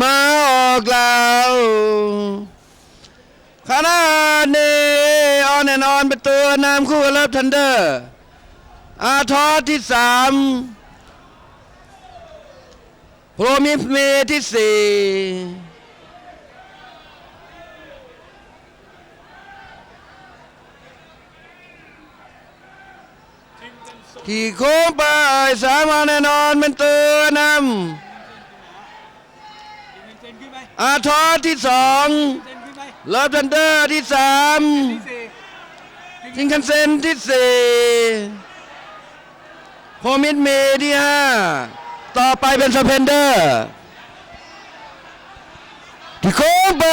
มาออกแล้วขณะนี้ออนแอนออนเป็นตัวนำคู่กับเลิฟทันเดอร์ อาทอที่สามโรมิเมที่สี่ขี่โค้งไปสามออนแอนออนเป็นตัวนำเซนขึ้นไป อาทอที่สองเลิฟทันเดอร์ที่สามทิงคันเซนที่สี่โพมิดเมที่ห้าต่อไปเป็นสเพนเดอร์ที่โค้งไป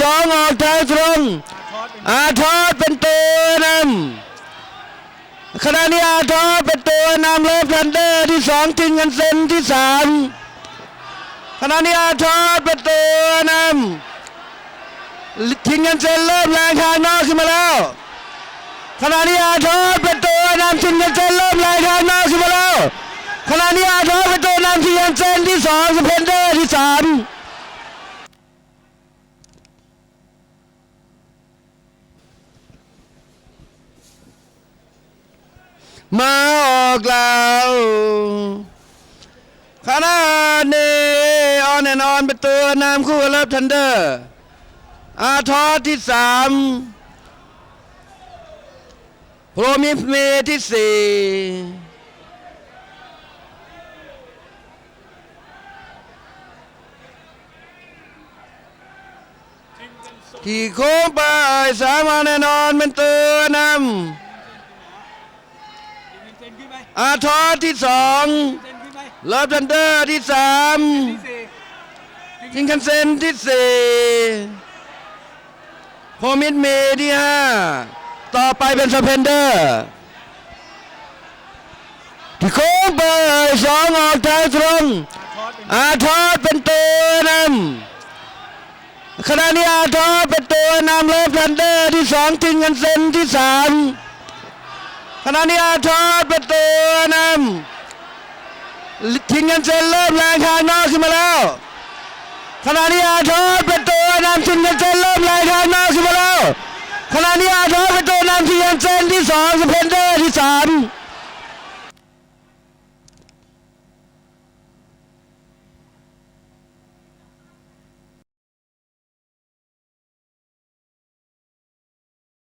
สองออกทางตรงอาทอสเป็นอาทอเป็นตัวนำขณะนี้อาทอเป็นตัวนำเลิฟทันเดอร์ที่สองทิงคันเซนที่สาม ขณะนี้อาทอเป็นตัวนำทิงคันเซนเริ่มแรงทางนอกขึ้นมาแล้วขณะนี้อาทอเป็นตัวนำทิงคันเซนเริ่มแรงทางนอกขึ้นมาแล้วขณะนี้อาทอเป็นตัวนำทิงคันเซนที่สองสเพนเดอร์ที่สามมาออกแล้วขณะนี้ อนแอนนเป็นตัวนำคู่กับเลิฟทันเดอร์ อาทอที่สามโปรมิเมที่สี่ขี่โค้งไปสามออนแอนอนเป็นตัวนำเซนขึ้นไปอาทอที่สองเซนขึ้นไปเลิฟทันเดอร์ที่สาม ที่สี่ทิงคันเซนที่สี่โฮมิดเมที่ห้าต่อไปเป็นสเพนเดอร์ที่โค้งไปสองออกทางตรงอาทอสเป็นเตัวนำขณะนี้อาทอเป็นตัวนำเลิฟทันเดอร์ที่สองทิงคันเซนที่สามขณะนี้อาทอเป็นตัวนำทิงคันเซนเริ่มแรงทางนอกขึ้นมาแล้ว ขณะนี้อาทอเป็นตัวนำทิงคันเซนเริ่มแรงทางนอกขึ้นมาแล้วขณะนี้อาทอเป็น